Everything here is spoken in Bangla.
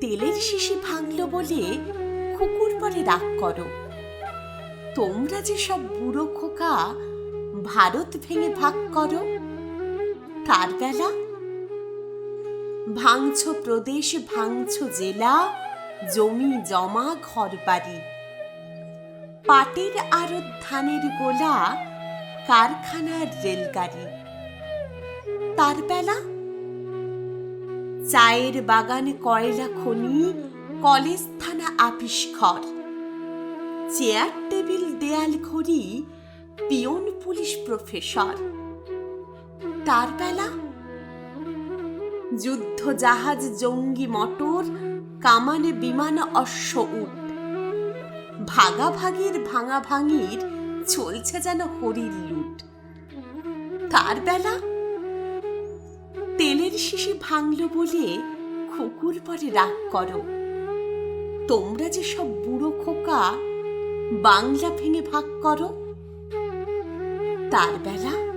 তেলের শিশি ভাঙল বলে কুকুর পরে রাগ করো। তোমরা যে সব বুড়ো খোকা, ভারত ভেঙে ভাগ করো, তার বেলা? ভাঙছ প্রদেশ, ভাঙছ জেলা, জমি, জমা ঘর বাড়ি পাটের আড়ত ধানের গোলা, কারখানার রেলগাড়ি। তার বেলা? চায়ের বাগান কয়লা খনি কলেজ থানা আপিস ঘর চেয়ার টেবিল, দেয়াল ঘড়ি, পিয়ন পুলিশ প্রফেসর। তার বেলা যুদ্ধ জাহাজ, জঙ্গি মটর, কামানে বিমান অশ্ব উট ভাগাভাগির ভাঙা ভাঙির চলছে যেন হরির লুট। তার বেলা শিশি ভাঙলো বলে খোকুর পরে রাগ করো। তোমরা যে সব বুড়ো খোকা, বাংলা ভেঙে ভাগ করো। তার বেলা